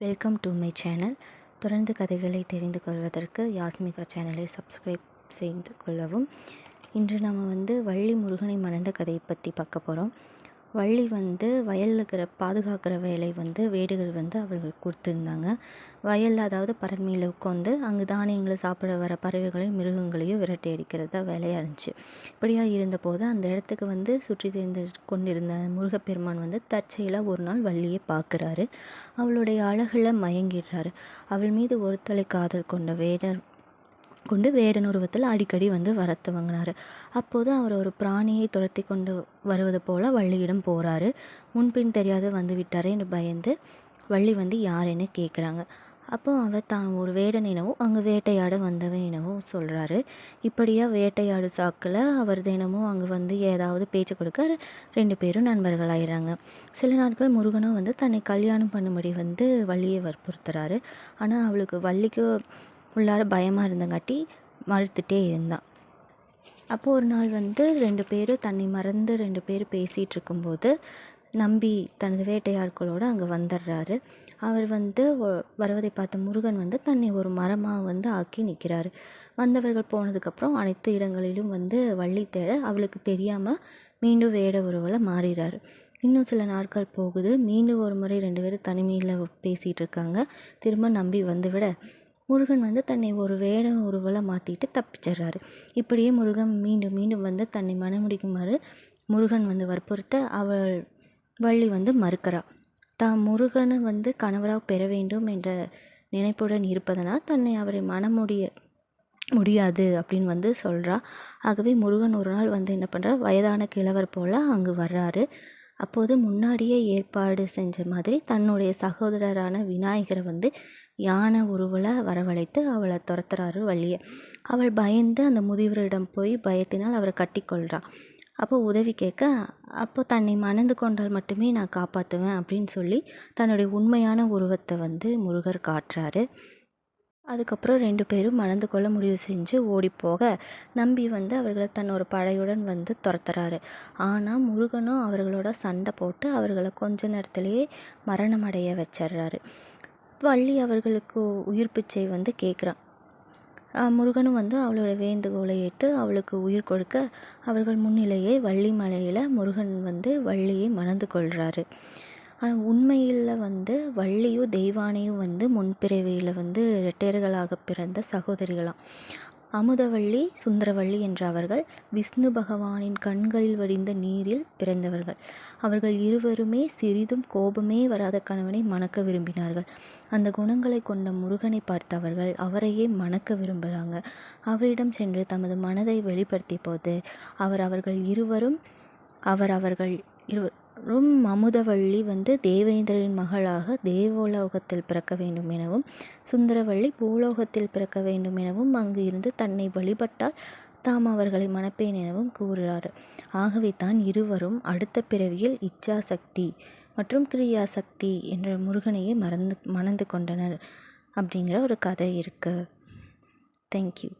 Welcome to my channel தொடர்ந்து கதைகளை தெரிந்து கொள்வதற்கு யாஸ்மிகா சேனலை சப்ஸ்கிரைப் செய்து கொள்ளவும். இன்று நம்ம வந்து வள்ளி முருகனை மணந்த கதையை பற்றி பார்க்க போகிறோம் வள்ளி வந்து வயலில் இருக்கிற பாதுகாக்கிற வேலை வந்து வேடுகள் வந்து அவர்கள் கொடுத்துருந்தாங்க. வயலில் அதாவது பறவையில் உட்காந்து அங்கே தானியங்களை சாப்பிட வர பறவைகளையும் மிருகங்களையும் விரட்டி அடிக்கிறது தான் வேலையாக இருந்துச்சு. இப்படியாக இருந்தபோது அந்த இடத்துக்கு வந்து சுற்றி தெரிந்து கொண்டிருந்த முருகப்பெருமான் வந்து தற்செயலாக ஒரு நாள் வள்ளியை பார்க்குறாரு. அவளுடைய அழகில் மயங்கிடுறாரு. அவள் மீது ஒருத்தலை காதல் கொண்ட வேடர் கொண்டு வேடன் உருவத்தில் அடிக்கடி வந்து வர துவங்கினார் அப்போது அவர் ஒரு பிராணியை துரத்தி கொண்டு வருவது போல் வள்ளியிடம் போகிறாரு முன்பின் தெரியாத வந்து விட்டாரேன்னு பயந்து வள்ளி வந்து யாருன்னு கேட்குறாங்க. அப்போ அவர் தான் ஒரு வேடன் எனவும் அங்கே வேட்டையாட வந்தவன் எனவும் சொல்கிறாரு இப்படியா வேட்டையாடு சாக்கில் அவர் தினமும் அங்கே வந்து ஏதாவது பேச்சு கொடுக்க ரெண்டு பேரும் நண்பர்களாயிடுறாங்க சில நாட்கள் முருகனும் வந்து தன்னை கல்யாணம் பண்ணும்படி வந்து வள்ளியை வற்புறுத்துறாரு. ஆனால் அவளுக்கு வள்ளிக்கு உள்ளார பயமாக இருந்தங்காட்டி மறுத்துட்டே இருந்தான். அப்போது ஒரு நாள் வந்து ரெண்டு பேரும் தன்னை மறந்து ரெண்டு பேர் பேசிகிட்டு இருக்கும்போது நம்பி தனது வேட்டையாட்களோடு அங்கே வந்துடுறாரு அவர் வந்து வருவதை பார்த்த முருகன் வந்து தன்னை ஒரு மரமாக வந்து ஆக்கி நிற்கிறாரு வந்தவர்கள் போனதுக்கப்புறம் அனைத்து இடங்களிலும் வந்து வள்ளி தேட அவளுக்கு தெரியாமல் மீண்டும் வேட உறவில் மாறிறாரு. இன்னும் சில நாட்கள் போகுது. மீண்டும் ஒரு முறை ரெண்டு பேரும் தனிமையில் பேசிகிட்டு இருக்காங்க. திரும்ப நம்பி வந்து விட முருகன் வந்து தன்னை ஒரு வேட உருவலை மாற்றிட்டு தப்பிச்சிடுறாரு. இப்படியே முருகன் மீண்டும் மீண்டும் வந்து தன்னை மனமுடிக்குமாறு முருகன் வந்து வற்புறுத்த அவள் வள்ளி வந்து மறுக்கிறா. தான் முருகனை வந்து கணவராக பெற வேண்டும் என்ற நினைப்புடன் இருப்பதனால் தன்னை அவரை மனமுடிய முடியாது அப்படின்னு வந்து சொல்கிறா ஆகவே முருகன் ஒரு நாள் வந்து என்ன பண்ணுறா வயதான கிழவர் போல் அங்கு வர்றாரு. அப்போது முன்னாடியே ஏற்பாடு செஞ்ச மாதிரி தன்னுடைய சகோதரரான விநாயகரை வந்து யானை உருவில் வரவழைத்து அவளை துரத்துறாரு வழியை அவள் பயந்து அந்த முதியவரிடம் போய் பயத்தினால் அவரை கட்டி கொள்கிறான் அப்போ உதவி கேட்க அப்போ தன்னை மணந்து கொண்டால் மட்டுமே நான் காப்பாற்றுவேன் அப்படின்னு சொல்லி தன்னுடைய உண்மையான உருவத்தை வந்து முருகர் காட்டுறாரு. அதுக்கப்புறம் ரெண்டு பேரும் மணந்து கொள்ள முடிவு செஞ்சு ஓடி போக நம்பி வந்து அவர்களை தன்னோட படையுடன் வந்து துரத்துறாரு. ஆனால் முருகனும் அவர்களோட சண்டை போட்டு அவர்களை கொஞ்ச நேரத்திலேயே மரணம் அடைய வச்சிடுறாரு. வள்ளி அவர்களுக்கு உயிர் பிச்சை வந்து கேட்குறான் முருகனும் வந்து அவளோட வேண்டுகோளை ஏற்று அவளுக்கு உயிர் கொடுக்க அவர்கள் முன்னிலேயே வள்ளி மலையில் முருகன் வந்து வள்ளியை மணந்து கொள்கிறாரு ஆனால் உண்மையில் வந்து வள்ளியும் தெய்வானையும் வந்து முன்பிறவியில் வந்து இரட்டையர்களாக பிறந்த சகோதரிகளாம். அமுதவள்ளி சுந்தரவள்ளி என்ற அவர்கள் விஷ்ணு பகவானின் கண்களில் வடிந்த நீரில் பிறந்தவர்கள். அவர்கள் இருவருமே சிறிதும் கோபமே வராத கணவனை மணக்க விரும்பினார்கள். அந்த குணங்களை கொண்ட முருகனை பார்த்தவர்கள் அவரையே மணக்க விரும்புகிறாங்க அவரிடம் சென்று தமது மனதை வெளிப்படுத்திய போது அவர் அவர்கள் இருவரும் அவர் அவர்கள் இரு ரும் அமுதவள்ளி வந்து தேவேந்திரனின் மகளாக தேவோலோகத்தில் பிறக்க வேண்டும் எனவும் சுந்தரவள்ளி பூலோகத்தில் பிறக்க வேண்டும் எனவும் அங்கு இருந்து தன்னை வழிபட்டால் தாம் அவர்களை மணப்பேன் எனவும் கூறுகிறார். ஆகவே தான் இருவரும் அடுத்த பிறவியில் இச்சாசக்தி மற்றும் கிரியாசக்தி என்ற முருகனையே மறந்து மணந்து கொண்டனர் அப்படிங்கிற ஒரு கதை இருக்குது தேங்க்யூ